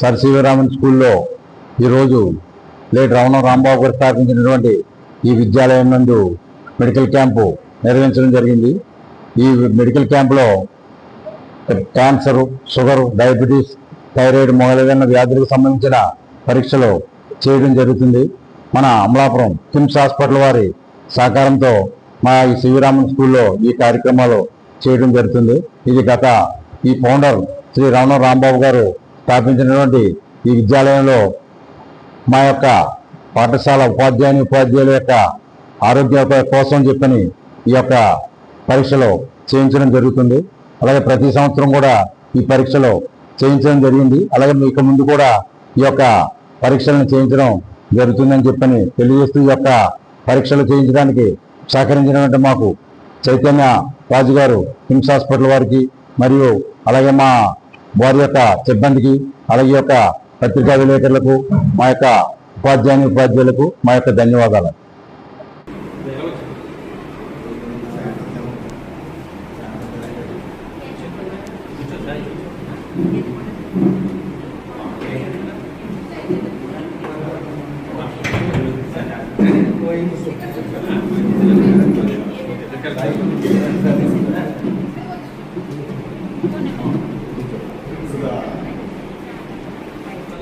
Sir Sivaraman స్కూల్లో ఈరోజు late Ramana Rambabu గారు స్థాపించినటువంటి ఈ విద్యాలయం నందు మెడికల్ క్యాంపు నిర్వహించడం జరిగింది. ఈ మెడికల్ క్యాంపులో క్యాన్సర్ షుగర్ డయాబెటీస్ థైరాయిడ్ మొదలైన వ్యాధులకు సంబంధించిన పరీక్షలు చేయడం జరుగుతుంది. మన అమలాపురం కిమ్స్ హాస్పిటల్ వారి సహకారంతో మా ఈ శివరామన్ స్కూల్లో ఈ కార్యక్రమాలు చేయడం జరుగుతుంది. ఇది గత ఈ ఫౌండర్ శ్రీ రమణ రాంబాబు గారు స్థాపించినటువంటి ఈ విద్యాలయంలో మా యొక్క పాఠశాల ఉపాధ్యాయుని ఉపాధ్యాయుల యొక్క ఆరోగ్య కోసం చెప్పని ఈ యొక్క పరీక్షలు చేయించడం జరుగుతుంది. అలాగే ప్రతి సంవత్సరం కూడా ఈ పరీక్షలు చేయించడం జరిగింది. అలాగే మీకు ముందు కూడా ఈ యొక్క పరీక్షలను చేయించడం జరుగుతుందని చెప్పని తెలియజేస్తూ ఈ యొక్క పరీక్షలు చేయించడానికి సహకరించినటువంటి మాకు చైతన్య రాజు గారు కిమ్స్ హాస్పిటల్ వారికి మరియు అలాగే మా వారి యొక్క సిబ్బందికి అలాగే యొక్క పత్రికా విలేకరులకు మా యొక్క ఉపాధ్యాయుని ఉపాధ్యాయులకు మా యొక్క ధన్యవాదాలు.